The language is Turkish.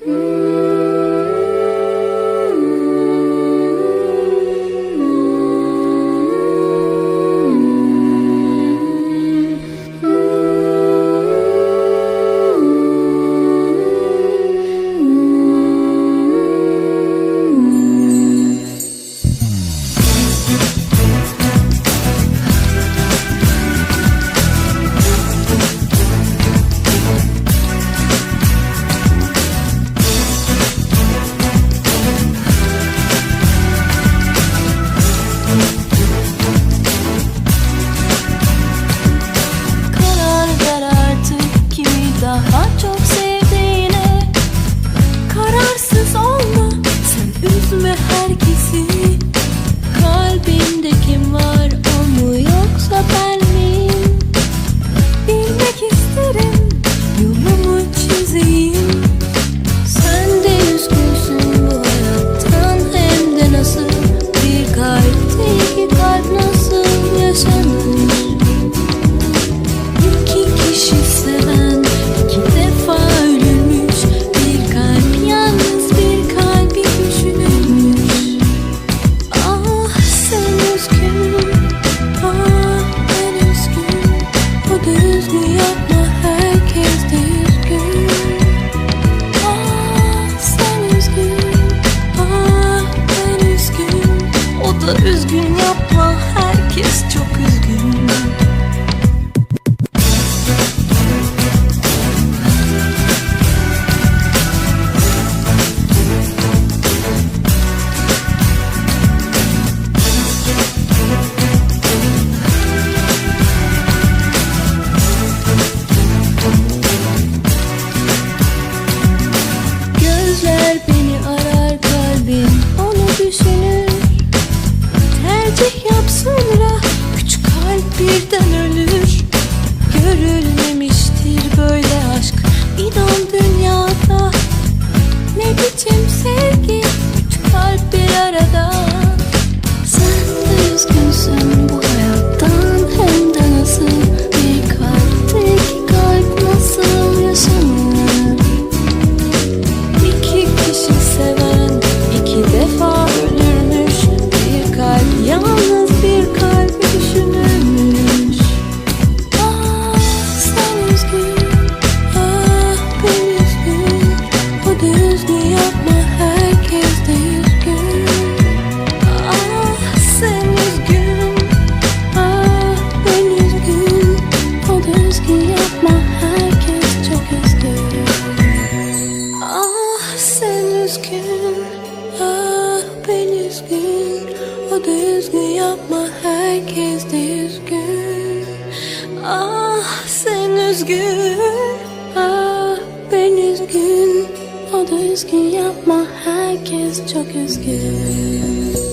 Thank we'll you. Fazla üzgün yapma herkes çok üzgün. üzgün Ah ben üzgün. O da üzgün yapma herkes de üzgün Ah sen üzgün Ah ben üzgün. O da üzgün yapma herkes çok üzgün.